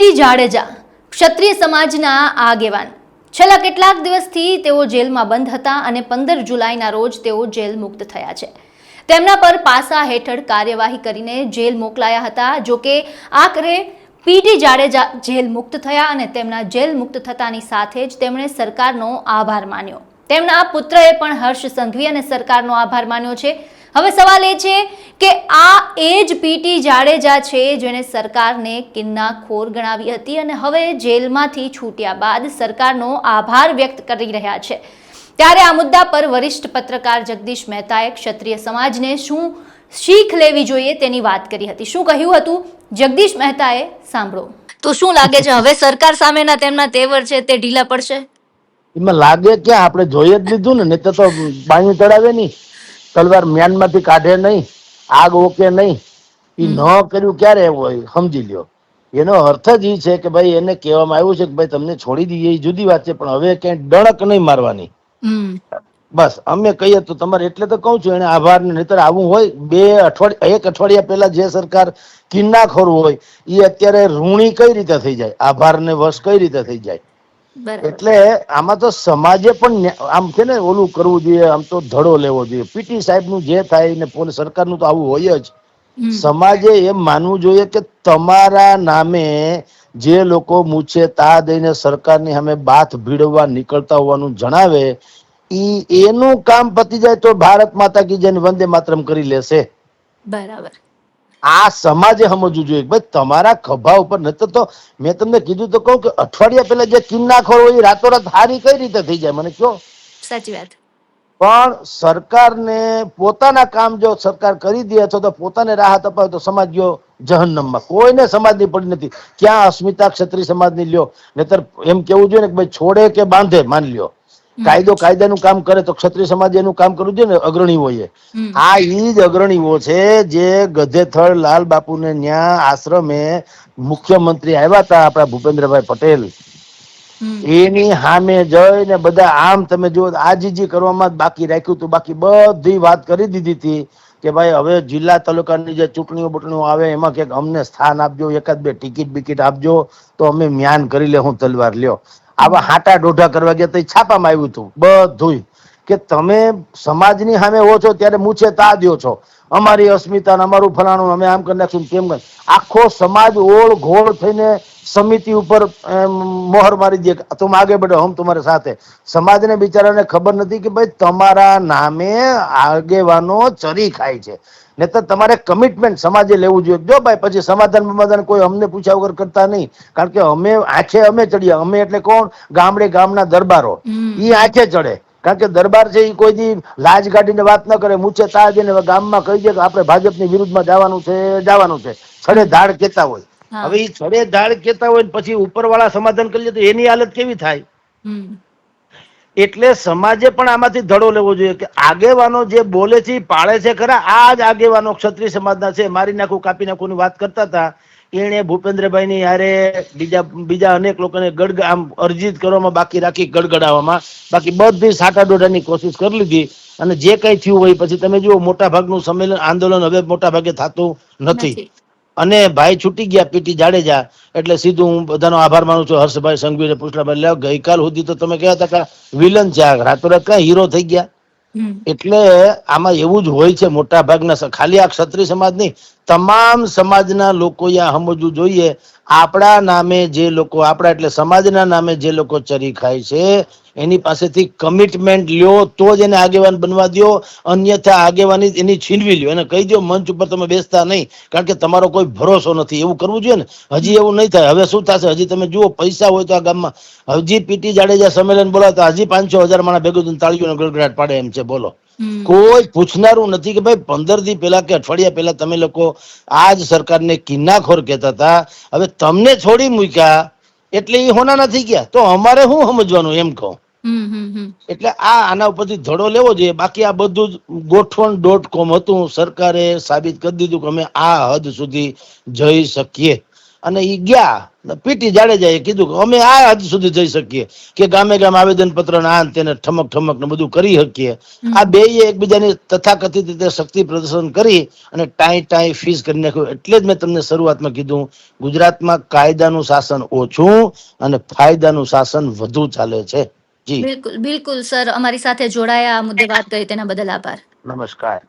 PT Jadeja, ક્ષત્રિય સમાજના આગેવાન. છેલ્લા કેટલાક દિવસથી તેઓ જેલમાં બંધ હતા અને પંદર જુલાઈના રોજ તેઓ જેલ મુક્ત થયા છે. તેમના પર પાસા હેઠળ કાર્યવાહી કરીને જેલ મોકલાયા હતા, જો કે આખરે પીટી જાડેજા જેલ મુક્ત થયા અને તેમના જેલ મુક્ત થતાની સાથે જ તેમણે સરકારનો આભાર માન્યો. તેમના પુત્રએ પણ હર્ષ સંઘવી અને સરકારનો આભાર માન્યો છે. હવે સવાલ એ છે કે આ એ જ પીટી જાડેજા છે જેને સરકારને કિન્નાખોર ગણાવી હતી અને હવે જેલમાંથી છૂટ્યા બાદ સરકારનો આભાર વ્યક્ત કરી રહ્યા છે. ત્યારે આ મુદ્દા પર વરિષ્ઠ પત્રકાર જગદીશ મહેતાએ ક્ષત્રિય સમાજને શું શીખ લેવી જોઈએ તેની વાત કરી હતી. શું કહ્યું હતું? જગદીશ મહેતાએ સાંભળો. તો શું લાગે છે? હવે સરકાર સામેના તેમના તેવર છે તે ઢીલા પડશે? એમાં લાગે કે આપણે જોઈએ જ લીધું ને નહીં તો તો પાણી ચડાવે નહીં. તલવાર મ્યાનમાંથી કાઢે નહીં આગ ઓકે નહીં. એ ન કર્યું ક્યારે હોય સમજી લ્યો. એનો અર્થ જ એ છે કે ભાઈ એને કહેવામાં આવ્યું છે કે ભાઈ તમને છોડી દઈએ એ જુદી વાત છે પણ હવે ક્યાંય ડણક નહીં મારવાની. બસ અમે કહીએ તો તમારે એટલે તો કહું છું એને આભાર ને નહીતર આવું હોય બે અઠવાડિયા એક અઠવાડિયા પહેલા જે સરકાર કિન્નાખોર હોય એ અત્યારે ઋણી કઈ રીતે થઈ જાય? આભાર ને વશ કઈ રીતે થઈ જાય? એટલે આમાં તો સમાજે પણ આમ છે ને ઓલું કરવું જોઈએ આમ તો ધડો લેવો જોઈએ. પીટી સાહેબનું જે થાય ને પોલીસ સરકારનું તો આવું હોય જ. સમાજે એમ માનવું જોઈએ કે તમારા નામે જે લોકો મૂછે તા દઈને સરકારની સામે બાથ ભીડવવા નીકળતા હોવાનું જણાવે ઈ એનું કામ પતી જાય તો ભારત માતા કી જય વંદે માતરમ કરી લેશે. બરાબર. આ સમાજે સમજવું જોઈએ ભાઈ તમારા ખભા ઉપર નહીતર તો મેં તમને કીધું તો કહું કે અઠવાડિયા પહેલા જે કિન્નાખોર હોય એ રાતોરાત હારી કઈ રીતે થઈ જાય? મને કયો સાચી વાત. પણ સરકારને પોતાના કામ જો સરકાર કરી દે અથવા તો પોતાને રાહત અપાવે તો સમાજ ગયો જહન્નમમાં. કોઈને સમાજની પડી નથી. ક્યાં અસ્મિતા ક્ષત્રિય સમાજની લ્યો. નહીતર એમ કેવું જોઈએ ને કે ભાઈ છોડે કે બાંધે માન લ્યો. કાયદો કાયદાનું કામ કરે તો ક્ષત્રિય સમાજ એનું કામ કરવું જોઈએ ને અગ્રણીઓ એ. આ ઈ જ અગ્રણીઓ છે જે ગધેથળ લાલ બાપુને ન્યા આશ્રમે મુખ્યમંત્રી આવ્યા હતા આપણા ભૂપેન્દ્રભાઈ પટેલ. એની સામે જઈને બધા આમ તમે જુઓ આજીજી કરવામાં બાકી રાખ્યું હતું. બાકી બધી વાત કરી દીધી હતી કે ભાઈ હવે જિલ્લા તાલુકાની જે ચૂંટણીઓ બૂંટણીઓ આવે એમાં ક્યાંક અમને સ્થાન આપજો એકાદ બે ટિકિટ બિકિટ આપજો તો અમે મ્યાન કરી લે હું તલવાર લ્યો. આવા હાટા ડોઢા કરવા ગયા તો છાપામાં આવ્યું હતું બધું કે તમે સમાજની સામે ઓછો ત્યારે મૂછે તા દો છો. અમારી અસ્મિતા અમારું ફલાણું અમે આમ કરી નાખશું તેમ કરી. આખો સમાજ ઓળ ઘોળ થઈને સમિતિ ઉપર મોહર મારી દે. તું આગે બઢો હમ તમારે સાથે. સમાજને બિચારાને ખબર નથી કે ભાઈ તમારા નામે આગેવાનો ચરી ખાય છે. નહીતર તમારે કમિટમેન્ટ સમાજે લેવું જોઈએ. જો ભાઈ પછી સમાધાન સમાધાન કોઈ અમને પૂછ્યા વગર કરતા નહીં. કારણ કે અમે આંખે અમે ચડ્યા અમે એટલે કોણ? ગામડે ગામના દરબારો. એ ઈ આંખે ચડે. કારણ કે દરબાર છે એ કોઈ દી લાજ કાઢીને વાત ન કરે. મૂછે તાજ ને ગામમાં કહી દે કે આપણે ભાજપની વિરુદ્ધમાં જવાનું છે જવાનું છે. છડે ધાડ કેતા હોય. હવે એ છડે ધાડ કેતા હોય ને પછી ઉપરવાળા સમાધાન કરી લે તો એની હાલત કેવી થાય. એટલે સમાજે પણ આમાંથી ધડો લેવો જોઈએ કે આગેવાનો જે બોલે છે પાળે છે ખરા. આ જ આગેવાનો ક્ષત્રિય સમાજના છે. મારી નાખું, કાપી નાખું વાત કરતા હતા. એણે ભૂપેન્દ્રભાઈની હારે બીજા બીજા અનેક લોકોને ગડગ, આમ અરજીત કરવામાં બાકી રાખી, ગડગડાવવામાં. બાકી બધી સાટા દોઢાની કોશિશ કરી લીધી. અને જે કઈ થયું હોય, પછી તમે જુઓ મોટા ભાગનું સંમેલન, આંદોલન હવે મોટા ભાગે થતું નથી. અને ભાઈ છૂટી ગયા પીટી જાડેજા એટલે સીધું હું બધાનો આભાર માનું છું. હર્ષભાઈ સંઘવી પૂછલાભાઈ લે ગઈકાલ સુધી તો તમે કહેતા હતા વિલન છે આ રાતોરાત કઈ હીરો થઈ ગયા. એટલે આમાં એવું જ હોય છે મોટા ભાગના ખાલી આ ક્ષત્રિય સમાજ નહીં તમામ સમાજના લોકોએ આ સમજવું જોઈએ. આપણા નામે જે લોકો, આપણા એટલે સમાજના નામે જે લોકો ચરી ખાય છે, એની પાસેથી કમિટમેન્ટ લ્યો તો જ એને આગેવાન બનવા દો અન્યથા આગેવાની એની છીનવી લ્યો. એને કહી દો મંચ ઉપર તમે બેસતા નહીં. કારણ કે તમારો કોઈ ભરોસો નથી. એવું કરવું જોઈએ ને? હજી એવું નહીં થાય. હવે શું થશે? હજી તમે જુઓ, પૈસા હોય તો આ ગામમાં. હજી પીટી જાડેજા સંમેલન બોલાવતા હજી પાંચસો હજાર માણા ભેગું તાળીઓનો ગડગડાટ પાડે એમ છે. બોલો. કોઈ પૂછનારું નથી કે ભાઈ પંદર દી પહેલા કે અઠવાડિયા પહેલા તમે લોકો આ જ સરકારને કિન્નાખોર કહેતા હતા. હવે તમને છોડી મૂક્યા એટલે એ હોના નથી ગયા. તો અમારે શું સમજવાનું એમ કહું. એટલે આ આના ઉપરથી ધડો લેવો જોઈએ. બાકી આ બધું જ ગોઠવણ ડોટ કોમ હતું. સરકારે સાબિત કરી દીધું કે અમે આ હદ સુધી જઈ શકીએ. અને એ ગયા. પીટી જાડેજાએ કીધું કે અમે આ હદ સુધી જઈ શકીએ. કે ગામે ગામ આવેદન પત્ર આ તેને ઠમક ઠમક ને બધું કરી શકીએ. આ બે એકબીજાની તથાકથિત રીતે શક્તિ પ્રદર્શન કરી અને ટાઈ ટાઈ ફીસ કરી નાખ્યું. એટલે જ મેં તમને શરૂઆતમાં કીધું ગુજરાતમાં કાયદાનું શાસન ઓછું અને ફાયદાનું શાસન વધુ ચાલે છે. જી. બિલકુલ બિલકુલ સર. અમારી સાથે જોડાયા આ મુદ્દે વાત કરી તેના બદલ આભાર. નમસ્કાર.